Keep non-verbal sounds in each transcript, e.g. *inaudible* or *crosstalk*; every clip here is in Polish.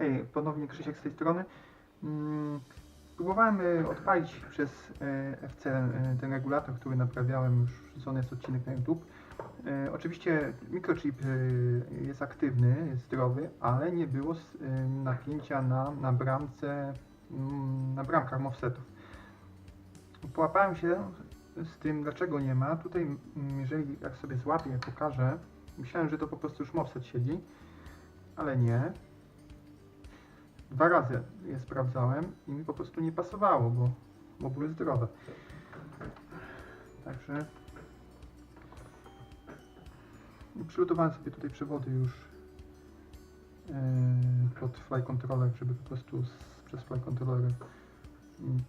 Hej, ponownie Krzysiek z tej strony. Mm, Próbowałem e, odpalić przez e, FC e, ten regulator, który naprawiałem, już wrzucony jest odcinek na YouTube. Oczywiście mikrochip jest aktywny, jest zdrowy, ale nie było napięcia na, na bramce, mm, na bramkach offsetów. Połapałem się z tym, dlaczego nie ma. Tutaj, mm, jeżeli jak sobie złapię, pokażę, myślałem, że to po prostu już offset siedzi, ale nie. Dwa razy je sprawdzałem i mi po prostu nie pasowało, bo, bo były zdrowe. Także przygotowałem sobie tutaj przewody już yy, pod fly controller, żeby po prostu z, przez fly controller mm,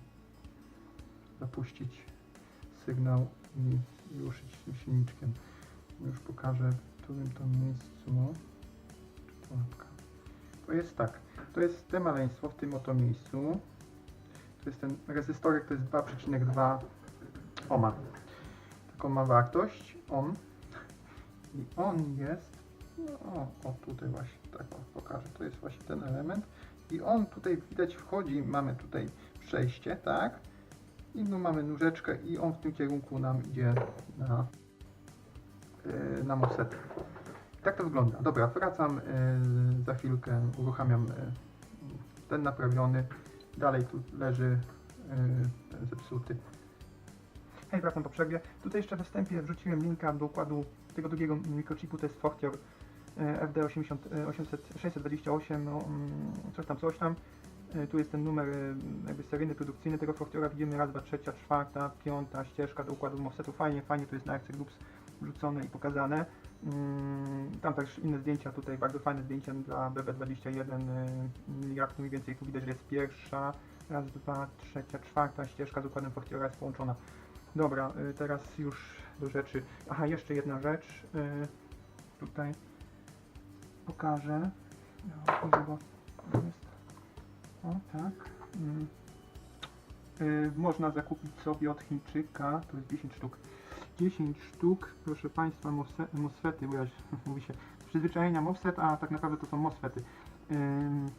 zapuścić sygnał i, i ruszyć tym silniczkiem. Już pokażę, w którym to miejscu. To jest tak. To jest te maleństwo w tym oto miejscu. To jest ten rezystorek, to jest 2,2 ohma. Taką ma wartość on. I on jest, no, o, o tutaj właśnie, tak o, pokażę, to jest właśnie ten element. I on tutaj widać wchodzi, mamy tutaj przejście, tak? I no mamy nóżeczkę i on w tym kierunku nam idzie na, yy, na MOSFET. Tak to wygląda. Dobra, wracam yy, za chwilkę, uruchamiam yy, ten naprawiony. Dalej tu leży ten zepsuty. Hej, wracam po przerwie. Tutaj jeszcze we wstępie wrzuciłem linka do układu tego drugiego mikrochipu, to jest Fortior e, FD80, e, 800, 628, no, mm, coś tam, coś tam. Tu jest ten numer jakby seryjny, produkcyjny tego Fortiora. Widzimy raz, dwa, trzecia, czwarta, piąta ścieżka do układu MOSFETu. Fajnie, fajnie, tu jest na RC Groups wrzucone i pokazane. Mm, Tam też inne zdjęcia, tutaj bardzo fajne zdjęcia dla BB21, y, jak mniej więcej tu widać, że jest pierwsza, raz, dwa, trzecia, czwarta ścieżka z układem Fortiora jest połączona. Dobra, y, teraz już do rzeczy. Aha, jeszcze jedna rzecz. y, Tutaj pokażę. O, tak. Mm. Można zakupić sobie od Chińczyka, to jest 10 sztuk. 10 sztuk, proszę Państwa, mosfe- MOSFETy, bo ja *laughs* mówi się przyzwyczajenia MOSFET, a tak naprawdę to są MOSFETy. Ym,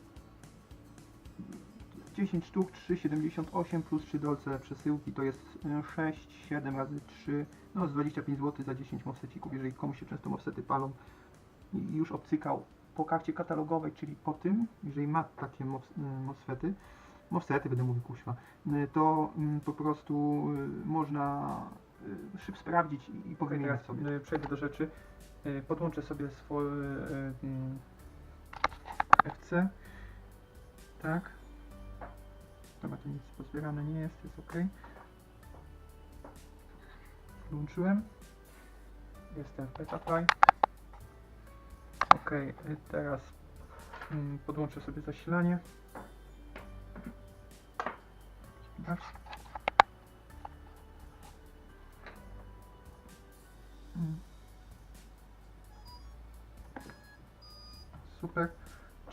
10 sztuk, 3,78 plus 3 dolce przesyłki to jest y, 6, 7 razy 3, no z 25 zł za 10 MOSFETików, jeżeli komuś się często MOSFETy palą i już obcykał po karcie katalogowej, czyli po tym, jeżeli ma takie y, MOSFETy, MOSFETy będę mówił kuźwa, y, to mm, po prostu y, można y, szyb sprawdzić i, i powymieniać sobie. Przejdę do rzeczy. Y, Podłączę sobie swoje y, mm, FC. Tak. Dobra, tu nic pozbierane nie jest, jest ok. Włączyłem. Jestem w Betafly. Ok, y, teraz mm, podłączę sobie zasilanie. Tak.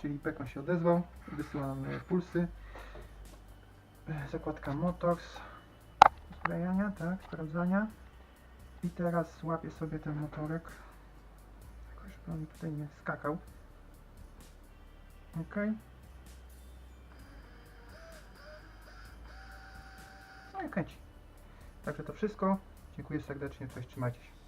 Czyli Pekon się odezwał, wysyłam e, pulsy. E, Zakładka Motors, sklejania, tak, sprawdzania. I teraz łapię sobie ten motorek, jakoś żeby on tutaj nie skakał. Ok. No i kręci. Także to wszystko. Dziękuję serdecznie, cześć, trzymajcie się.